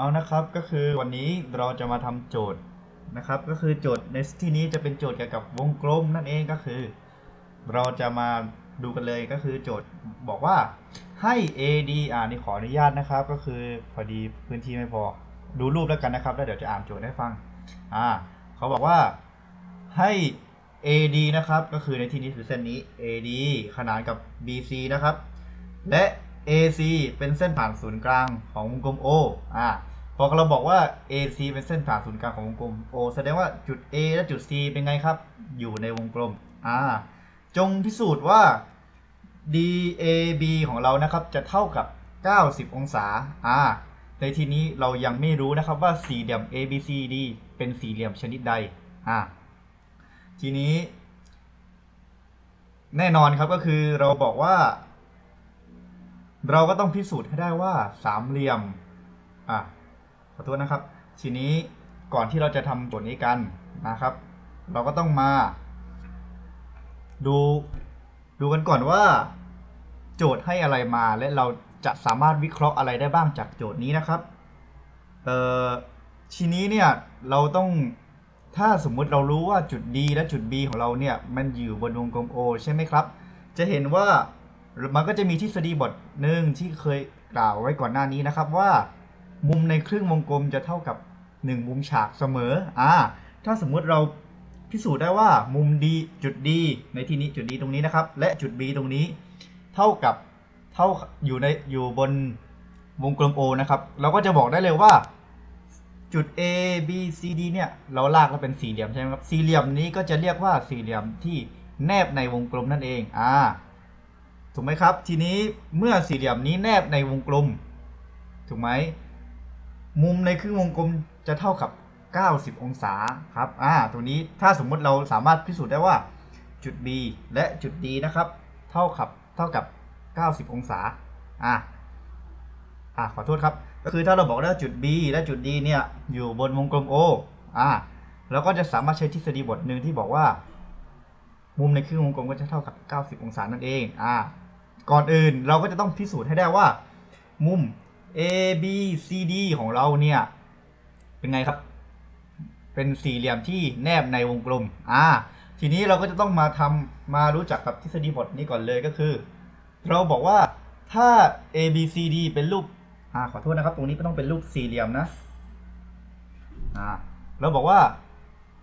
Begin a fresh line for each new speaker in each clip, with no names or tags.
เอานะครับก็คือวันนี้เราจะมาทำโจทย์นะครับ ก็คือโจทย์ในที่นี้จะเป็นโจทย์เกี่ยวกับวงกลมนั่นเองก็คือ เราจะมาดูกันเลยก็คือโจทย์บอกว่าให้ AD อ่านี่ขออนุญาตนะครับ ก็คือพอดีพื้นที่ไม่พอดูรูปแล้วกันนะครับ แล้วเดี๋ยวจะอ่านโจทย์ให้ฟังอ่าเขาบอกว่าให้ AD นะครับ ก็คือในที่นี้คือเส้นนี้ AD ขนานกับ BC นะครับ และ AC เป็นเส้นผ่านศูนย์กลางของวงกลม O อ่า พอเราบอกว่า AC เป็นเส้นผ่าศูนย์กลางของวงกลม O แสดงว่าจุด A และจุด C เป็นไงครับ อยู่ในวงกลมอ่าจงพิสูจน์ว่า DAB ของเรานะครับจะเท่ากับ 90 องศาอ่าในที่นี้เรายังไม่รู้นะครับว่าสี่เหลี่ยม ABCD เป็นสี่เหลี่ยมชนิดใดอ่าทีนี้ แน่นอนครับก็คือเราบอกว่า เราก็ต้องพิสูจน์ให้ได้ว่าสามเหลี่ยมอะข อโทษนะครับ ทีนี้ก่อนที่เราจะทำโจทย์นี้กันนะครับ เราก็ต้องมา ดู ดูกันก่อนว่า โจทย์ให้อะไรมาและเราจะสามารถวิเคราะห์อะไรได้บ้างจากโจทย์นี้นะครับเอ่อทีนี้เนี่ยเราต้องถ้าสมมุติเรารู้ว่าจุด D และจุด B ของเราเนี่ยมันอยู่บนวงกลม O ใช่ไหมครับ จะเห็นว่ามันก็จะมีทฤษฎีบทหนึ่งที่เคยกล่าวไว้ก่อนหน้านี้นะครับว่า มุมในครึ่งวงกลมจะเท่ากับ 1 มุมฉากเสมออ่าถ้าสมมุติเราพิสูจน์ได้ว่ามุม D จุด D ในที่นี้จุด D ตรงนี้นะครับ และจุด B ตรงนี้ เท่ากับเท่าอยู่ในอยู่บนวงกลม O นะครับ เราก็จะบอกได้เลยว่าจุด A B C D เนี่ยเราลากแล้วเป็นสี่เหลี่ยมใช่ไหมครับสี่เหลี่ยมนี้ก็จะเรียกว่าสี่เหลี่ยมที่แนบในวงกลมนั่นเองอ่าถูกไหมครับ ทีนี้เมื่อสี่เหลี่ยมนี้แนบในวงกลมถูกไหม มุมในครึ่งวงกลมจะเท่ากับ 90 องศาครับอ่าตรงนี้ถ้าสมมุติเราสามารถพิสูจน์ได้ว่าจุด B และจุด D นะครับ เท่ากับเท่ากับ 90 องศาอ่าอ่าขอโทษครับ ก็คือถ้าเราบอกว่าจุด B และจุด D เนี่ยอยู่บนวงกลม O อ่าเราก็จะสามารถใช้ทฤษฎีบทหนึ่งที่บอกว่า มุมในครึ่งวงกลมก็จะเท่ากับ 90 องศานั่นเองอ่าก่อนอื่นเราก็จะต้องพิสูจน์ให้ได้ว่า มุม A B C D ของเราเนี่ย เป็นไงครับ เป็นสี่เหลี่ยมที่แนบในวงกลม อ่า ทีนี้เราก็จะต้องมาทำมารู้จักกับทฤษฎีบทนี้ก่อนเลยก็คือ เราบอกว่าถ้า A B C D เป็นรูป อ่า ขอโทษนะครับ ตรงนี้ก็ต้องเป็นรูปสี่เหลี่ยมนะ อ่า เราบอกว่า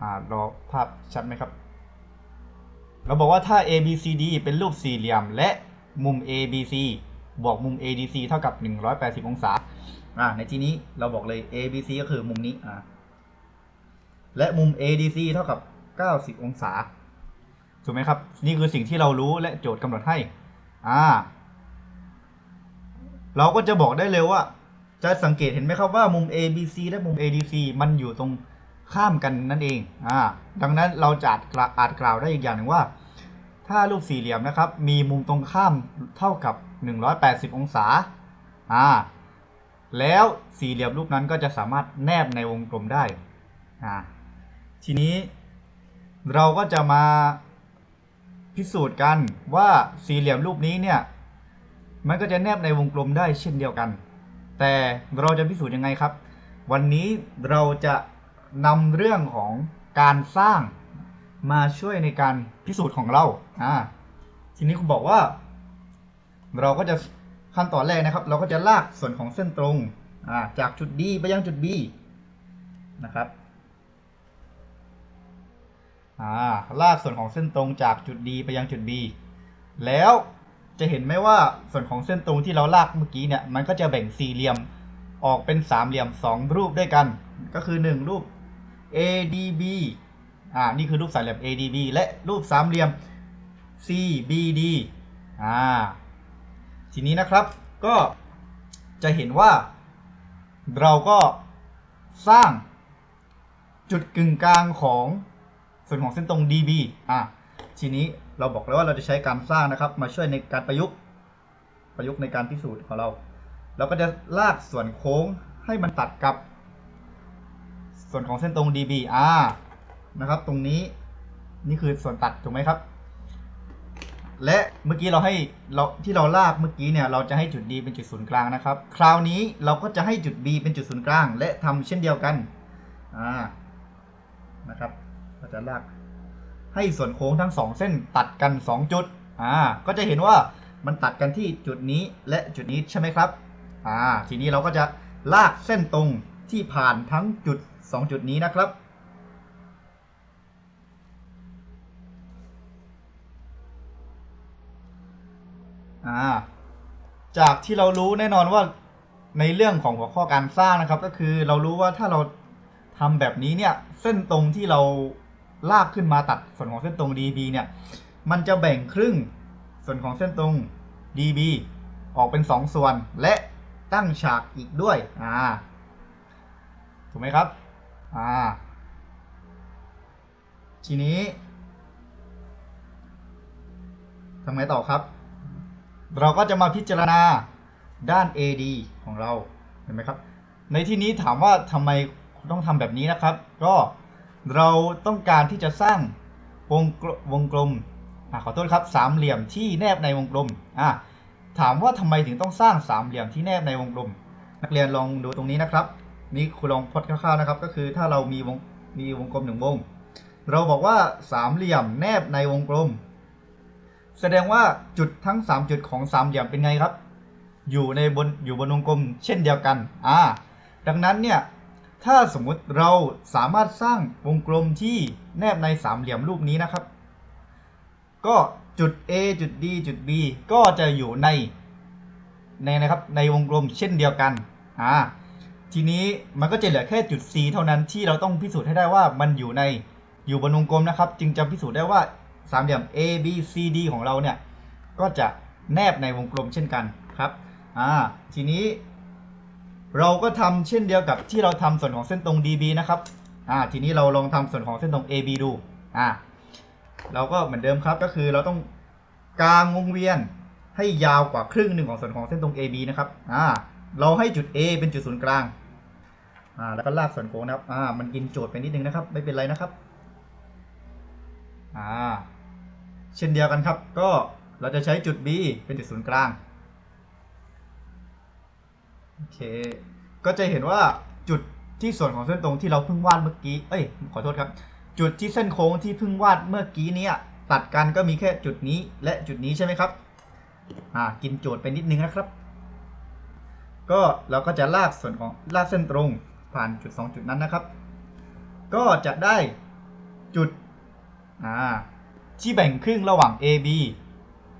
อ่ารอภาพชัดไหมครับ เราบอกว่าถ้า ABCD เป็นรูปสี่เหลี่ยม และมุม ABC บวกมุม ADC เท่ากับ 180 องศา อ่า ในที่นี้เราบอกเลย ABC ก็คือมุมนี้ อ่า และมุม ADC เท่ากับ 90 องศา ถูกไหมครับ นี่คือสิ่งที่เรารู้และโจทย์กำหนดให้ อ่า เราก็จะบอกได้เลยว่า จะสังเกตเห็นไหมครับว่ามุม ABC และมุม ADC มันอยู่ตรงข้ามกันนั่นเอง อ่า ดังนั้นเราจะอาจกล่าวอาจกล่าวได้อีกอย่างหนึ่งว่า ถ้ารูปสี่เหลี่ยมนะครับ มีมุมตรงข้ามเท่ากับ 180 องศาอ่าแล้วสี่เหลี่ยมรูปนั้นก็จะสามารถแนบในวงกลมได้อ่าทีนี้เราก็จะมาพิสูจน์กันว่าสี่เหลี่ยมรูปนี้เนี่ยมันก็จะแนบในวงกลมได้เช่นเดียวกัน แต่เราจะพิสูจน์ยังไงครับ วันนี้เราจะนำเรื่องของการสร้างมาช่วยในการพิสูจน์ของเราอ่าทีนี้คุณบอกว่า เราก็จะขั้นตอนแรกนะครับ เราก็จะลากส่วนของเส้นตรงจากจุด D ไปยังจุด B นะครับาลากส่วนของเส้นตรงจากจุด D ไปยังจุด B แล้วจะเห็นไหมว่าส่วนของเส้นตรงที่เราลากเมื่อกี้เนี่ยมันก็จะแบ่งสี่เหลี่ยมออกเป็นสามเหลี่ยมสองรูปด้วยกัน ก็คือหนึ่งรูป ADB อ่านี่คือรูปสามเหลี่ยม ADB และรูปสามเหลี่ยม CBD อ่า ทีนี้นะครับก็จะเห็นว่า เราก็สร้างจุดกึ่งกลางของส่วนของเส้นตรง DB อ่าทีนี้เราบอกแล้วว่าเราจะใช้การสร้างนะครับ มาช่วยในการประยุกต์ประยุกต์ในการพิสูจน์ของเรา เราก็จะลากส่วนโค้งให้มันตัดกับ ส่วนของเส้นตรง DB อ่านะครับ ตรงนี้นี่คือส่วนตัดถูกไหมครับ และเมื่อกี้เราให้เราที่เราลากเมื่อกี้เนี่ยเราจะให้จุด D เป็นจุดศูนย์กลางนะครับ คราวนี้เราก็จะให้จุด B เป็นจุดศูนย์กลาง และทำเช่นเดียวกันอ่านะครับเราจะลากให้ส่วนโค้งทั้งสองเส้นตัดกัน 2 จุดอ่าก็จะเห็นว่ามันตัดกันที่จุดนี้และจุดนี้ใช่ไหมครับอ่าทีนี้เราก็จะลากเส้นตรงที่ผ่านทั้งจุด 2 จุดนี้นะครับ อ่าจากที่เรารู้แน่นอนว่าในเรื่องของหัวข้อการสร้างนะครับ ก็คือเรารู้ว่าถ้าเราทำแบบนี้เนี่ย เส้นตรงที่เราลากขึ้นมาตัดส่วนของเส้นตรง DB เนี่ย มันจะแบ่งครึ่งส่วนของเส้นตรง DB ออกเป็น 2 ส่วนและตั้งฉากอีกด้วย อ่า ถูกไหมครับ อ่า ทีนี้ทำไงต่อครับ เราก็จะมาพิจารณาด้าน AD ของเราเห็นไหมครับ ในที่นี้ถามว่าทำไมต้องทำแบบนี้นะครับ ก็เราต้องการที่จะสร้างวงกลวงกลมอะขอโทษครับสามเหลี่ยมที่แนบในวงกลมอะถามว่าทำไมถึงต้องสร้างสามเหลี่ยมที่แนบในวงกลม นักเรียนลองดูตรงนี้นะครับ นี่ครูลองพดคร่าวๆนะครับ ก็คือถ้าเรามีวงมีวงกลมหนึ่งวง เราบอกว่าสามเหลี่ยมแนบในวงกลม แสดงว่าจุดทั้ง 3 จุดของสามเหลี่ยมเป็นไงครับ อยู่ในบนอยู่บนวงกลมเช่นเดียวกันอ่าดังนั้นเนี่ยถ้าสมมุติเราสามารถสร้างวงกลมที่แนบในสามเหลี่ยมรูปนี้นะครับ ก็จุด A จุด D จุด B ก็จะอยู่ในในนะครับในวงกลมเช่นเดียวกันอ่าทีนี้มันก็จะเหลือแค่จุด C เท่านั้นที่เราต้องพิสูจน์ให้ได้ว่ามันอยู่ในอยู่บนวงกลมนะครับ จึงจะพิสูจน์ได้ว่า สามเหลี่ยม A B C D ของเราเนี่ย ก็จะแนบในวงกลมเช่นกันครับอ่าทีนี้เราก็ทำเช่นเดียวกับที่เราทำส่วนของเส้นตรง DB นะครับอ่าทีนี้เราลองทำส่วนของเส้นตรง AB ดูอ่าเราก็เหมือนเดิมครับก็คือเราต้องกางวงเวียนให้ยาวกว่าครึ่งหนึ่งของส่วนของเส้นตรง AB นะครับอ่าเราให้จุด A เป็นจุดศูนย์กลางอ่าแล้วก็ลากส่วนโค้งนะครับอ่ามันกินโจทย์ไปนิดนึงนะครับ ไม่เป็นไรนะครับอ่า เช่นเดียวกันครับ ก็เราจะใช้จุด B เป็นจุดศูนย์กลางโอเคก็จะเห็นว่าจุดที่ส่วนของเส้นตรงที่เราเพิ่งวาดเมื่อกี้เอ้ยขอโทษครับ จุดที่เส้นโค้งที่เพิ่งวาดเมื่อกี้เนี้ยตัดกันก็มีแค่จุดนี้และจุดนี้ใช่ไหมครับอ่ากินโจทย์ไปนิดนึงนะครับ ก็เราก็จะลากส่วนของลากเส้นตรงผ่านจุด 2 จุดนั้นนะครับ ก็จะได้จุดอ่า ที่แบ่งครึ่งระหว่าง AB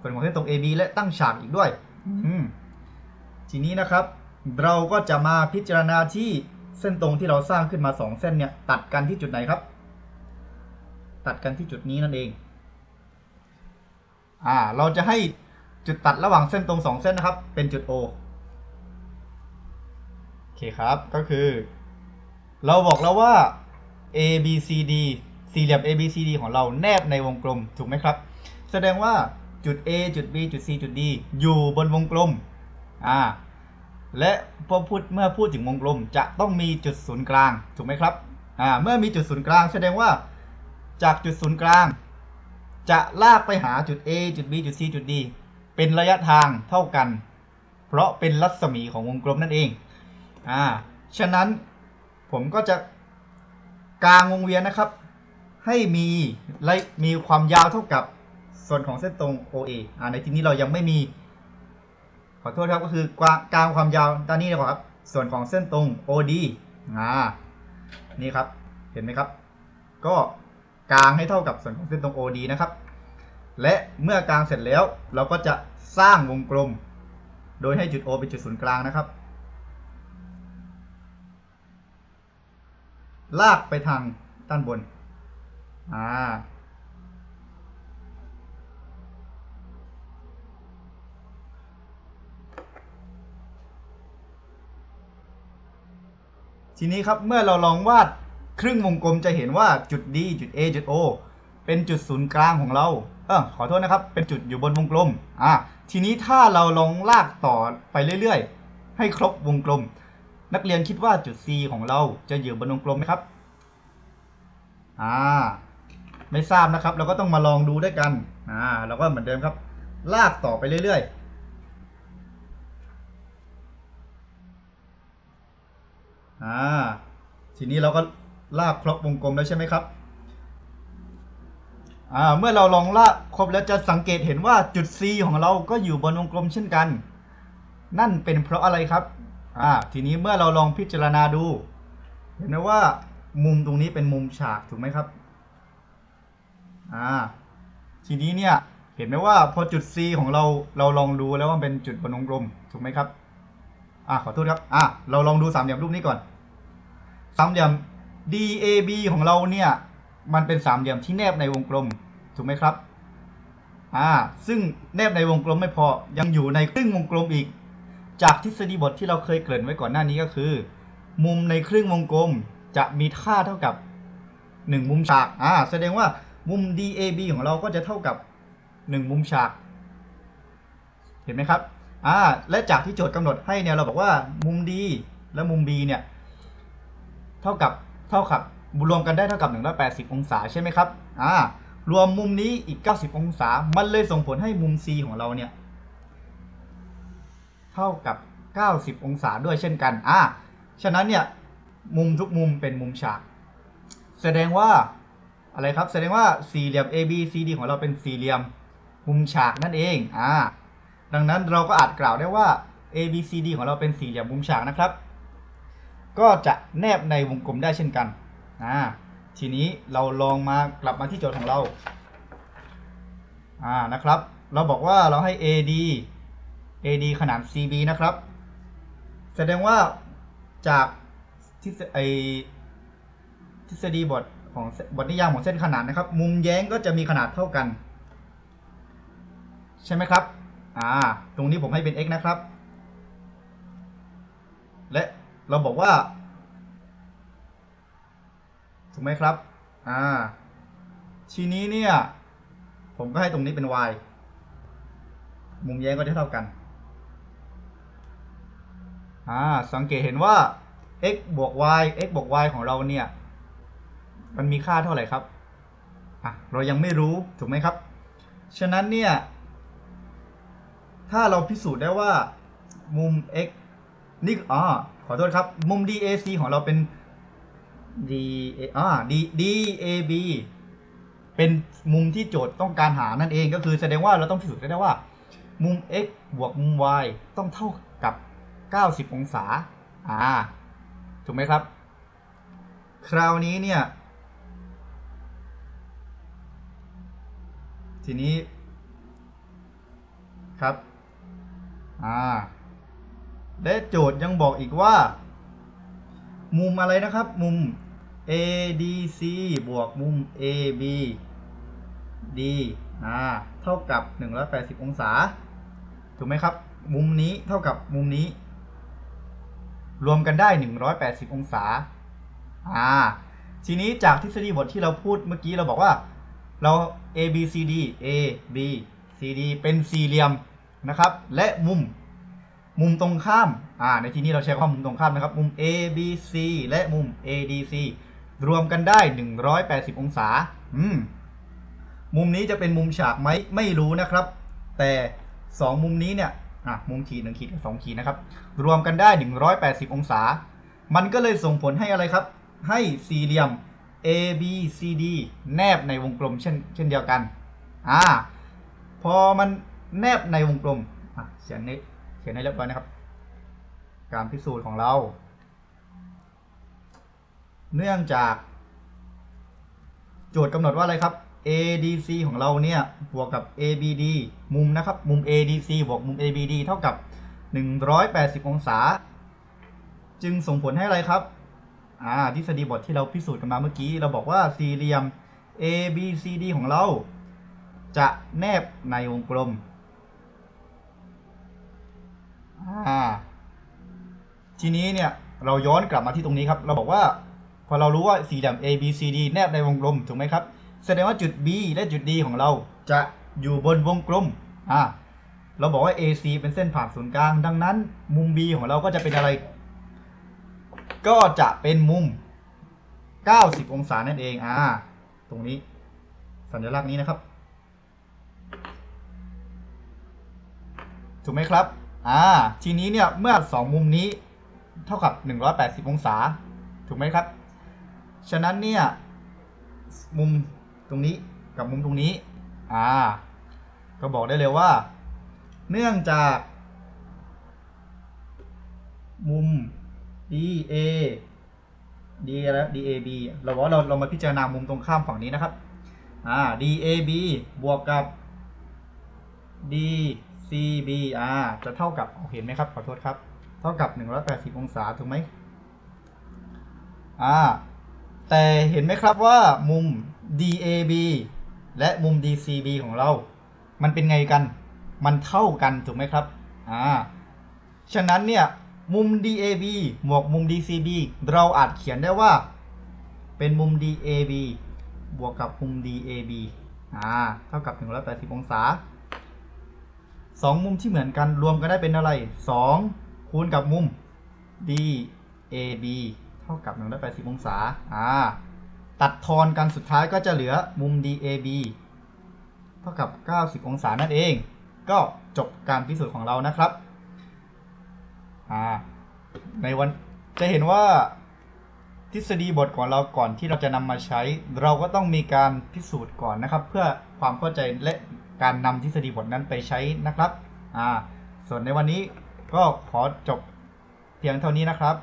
ส่วนของเส้นตรง AB และตั้งฉากอีกด้วย อืมทีนี้นะครับ เราก็จะมาพิจารณาที่เส้นตรงที่เราสร้างขึ้นมา 2 เส้นเนี่ย ตัดกันที่จุดไหนครับ ตัดกันที่จุดนี้นั่นเอง อ่า เราจะให้จุดตัดระหว่างเส้นตรง 2 เส้นนะครับ เป็นจุด O โอเคครับ ก็คือ เราบอกแล้วว่า A B C D สี่เหลี่ยม A B C D ของเราแนบในวงกลมถูกไหมครับ แสดงว่าจุด A จุด B จุด C จุด D อยู่บนวงกลมอ่าและพอพูดเมื่อพูดถึงวงกลมจะต้องมีจุดศูนย์กลางถูกไหมครับอ่าเมื่อมีจุดศูนย์กลาง แสดงว่าจากจุดศูนย์กลาง จะลากไปหาจุด A จุด B จุด C จุด D เป็นระยะทางเท่ากัน เพราะเป็นรัศมีของวงกลมนั่นเองอ่าฉะนั้นผมก็จะกางวงเวียนนะครับ ให้มีระมีความยาวเท่ากับส่วนของเส้นตรง OA อ่าในที่นี้เรายังไม่มี ขอโทษครับก็คือกวางกลางความยาวด้านนี้นะครับ ส่วนของเส้นตรง OD อ่านี่ครับเห็นไหมครับ ก็กลางให้เท่ากับส่วนของเส้นตรง OD นะครับ และเมื่อกลางเสร็จแล้วเราก็จะสร้างวงกลม โดยให้จุด O เป็นจุดศูนย์กลางนะครับ ลากไปทางด้านบน อ่าทีนี้ครับเมื่อเราลองวาดครึ่งวงกลมจะเห็นว่าจุด D จุด A จุด O เป็นจุดศูนย์กลางของเราเออขอโทษนะครับ เป็นจุดอยู่บนวงกลมอ่าทีนี้ถ้าเราลองลากต่อไปเรื่อยๆ ให้ครบวงกลม นักเรียนคิดว่าจุด C ของเราจะอยู่บนวงกลมไหมครับอ่า ไม่ทราบนะครับ เราก็ต้องมาลองดูด้วยกันอ่าเราก็เหมือนเดิมครับ ลากต่อไปเรื่อยๆอ่าทีนี้เราก็ลากครบวงกลมแล้วใช่ไหมครับอ่าเมื่อเราลองลากครบแล้วจะสังเกตเห็นว่าจุด C ของเราก็อยู่บนวงกลมเช่นกัน นั่นเป็นเพราะอะไรครับอ่าทีนี้เมื่อเราลองพิจารณาดู เห็นไหมว่ามุมตรงนี้เป็นมุมฉากถูกไหมครับ อ่าทีนี้เนี่ยเห็นไหมว่าพอจุด C ของเราเราลองดูแล้วว่าเป็นจุดบนวงกลมถูกไหมครับอ่าขอโทษครับอ่าเราลองดูสามเหลี่ยมรูปนี้ก่อนสามเหลี่ยม DAB ของเราเนี่ยมันเป็นสามเหลี่ยมที่แนบในวงกลมถูกไหมครับอ่าซึ่งแนบในวงกลมไม่พอยังอยู่ในครึ่งวงกลมอีก จากทฤษฎีบทที่เราเคยเกริ่นไว้ก่อนหน้านี้ก็คือ มุมในครึ่งวงกลมจะมีค่าเท่ากับ 1 มุมฉากอ่าแสดงว่า มุม DAB ของเราก็จะเท่ากับ 1 มุมฉาก เห็นไหมครับอ่าและจากที่โจทย์กำหนดให้เนี่ยเราบอกว่ามุม D และมุม B เนี่ยเท่ากับเท่ากับรวมกันได้เท่ากับ 180 องศาใช่ไหมครับอ่ารวมมุมนี้อีก 90 องศา มันเลยส่งผลให้มุม C ของเราเนี่ยเท่ากับ 90 องศาด้วยเช่นกันอ่าฉะนั้นเนี่ยมุมทุกมุมเป็นมุมฉาก แสดงว่า อะไรครับแสดงว่าสี่เหลี่ยม AB CD ของเราเป็นสี่เหลี่ยมมุมฉากนั่นเองอ่าดังนั้นเราก็อาจกล่าวได้ว่า ABCD ของเราเป็นสี่เหลี่ยมมุมฉากนะครับ ก็จะแนบในวงกลมได้เช่นกันอ่าทีนี้เราลองมากลับมาที่โจทย์ของเราอ่านะครับ เราบอกว่าเราให้ AD AD ขนาน CB นะครับ แสดงว่าจากทฤษไอทฤษฎีบท ของบทนิยามของเส้นขนานนะครับ มุมแย้งก็จะมีขนาดเท่ากัน ใช่ไหมครับ อ่า ตรงนี้ผมให้เป็น x นะครับ และเราบอกว่าถูกไหมครับ อ่า ทีนี้เนี่ย ผมก็ให้ตรงนี้เป็น y มุมแย้งก็จะเท่ากัน อ่า สังเกตเห็นว่า x บวก y x บวก y ของเราเนี่ย มันมีค่าเท่าไหร่ครับอะเรายังไม่รู้ถูกไหมครับ ฉะนั้นเนี่ย ถ้าเราพิสูจน์ได้ว่ามุม x นี่อ๋อขอโทษครับ มุม DAC ของเราเป็น D อ่า D DAB เป็นมุมที่โจทย์ต้องการหานั่นเองก็คือแสดงว่าเราต้องพิสูจน์ได้ว่า มุม x บวกมุม y ต้องเท่ากับ 90 องศา อ่า ถูกไหมครับ คราวนี้เนี่ย ทีนี้ครับอ่าและโจทย์ยังบอกอีกว่า มุมอะไรนะครับ มุม ADC บวกมุม AB D อ่าเท่ากับ 180 องศา ถูกไหมครับ มุมนี้เท่ากับมุมนี้ รวมกันได้ 180 องศาอ่าทีนี้จากทฤษฎีบทที่เราพูดเมื่อกี้เราบอกว่า เรา A B C D A B C D เป็นสี่เหลี่ยมนะครับ และมุมมุมตรงข้ามอ่าในที่นี้เราใช้ความมุมตรงข้ามนะครับ มุม A B C และมุม A D C รวมกันได้ 180 องศา อืม มุมนี้จะเป็นมุมฉากไหมไม่รู้นะครับ แต่สองมุมนี้เนี่ย อะ มุมขีดหนึ่งขีดกับสองขีดนะครับ รวมกันได้ 180 องศา มันก็เลยส่งผลให้อะไรครับ ให้สี่เหลี่ยม A B C D แนบในวงกลมเช่นเช่นเดียวกันอ่าพอมันแนบในวงกลมอะเขียนนี้เขียนให้เรียบร้อยนะครับ การพิสูจน์ของเรา เนื่องจาก โจทย์กำหนดว่าอะไรครับ ADC ของเราเนี่ยบวกกับ ABD มุมนะครับ มุม ADC บวกมุม ABD เท่ากับ 180 องศา จึงส่งผลให้อะไรครับ อ่าทฤษฎีบทที่เราพิสูจน์กันมาเมื่อกี้ เราบอกว่าสี่เหลี่ยม ABCD ของเรา จะแนบในวงกลมอ่าทีนี้เนี่ยเราย้อนกลับมาที่ตรงนี้ครับ เราบอกว่าพอเรารู้ว่าสี่เหลี่ยม ABCD แนบในวงกลมถูกไหมครับ แสดงว่าจุด B และจุด D ของเราจะอยู่บนวงกลมอ่าเราบอกว่า AC เป็นเส้นผ่านศูนย์กลาง ดังนั้น มุม B ของเราก็จะเป็นอะไร ก็จะเป็นมุม 90 องศานั่นเอง อ่า ตรงนี้ สัญลักษณ์นี้นะครับ ถูกไหมครับ อ่า ทีนี้เนี่ย เมื่อ 2 มุมนี้เท่ากับ 180 องศา ถูกไหมครับ ฉะนั้นเนี่ย มุมตรงนี้กับมุมตรงนี้ อ่า ก็บอกได้เลยว่า เนื่องจาก มุม DA D แล้ว DAB เราว่าเราเรามาพิจารณามุมตรงข้ามฝั่งนี้นะครับอ่า DAB บวกกับ DCB อ่าจะเท่ากับเห็นไหมครับขอโทษครับ เท่ากับ 180 องศาถูกไหมอ่าแต่เห็นไหมครับว่ามุม DAB และมุม DCB ของเรา มันเป็นไงกัน มันเท่ากันถูกไหมครับ อ่า ฉะนั้นเนี่ย มุม DAB บวกมุม DCB เราอาจเขียนได้ว่า เป็นมุม DAB บวกกับมุม DAB อ่าเท่ากับ 180 องศาสองมุมที่เหมือนกันรวมกันได้เป็นอะไร 2 คูณกับมุม DAB เท่ากับ 180 องศา อ่า ตัดทอนกันสุดท้ายก็จะเหลือมุม DAB เท่ากับ 90 องศานั่นเอง ก็จบการพิสูจน์ของเรานะครับ อ่า ในวันจะเห็นว่าทฤษฎีบทของเราก่อนที่เราจะนำมาใช้ เราก็ต้องมีการพิสูจน์ก่อนนะครับ เพื่อความเข้าใจและการนำทฤษฎีบทนั้นไปใช้นะครับ อ่า ส่วนในวันนี้ก็ขอจบเพียงเท่านี้นะครับ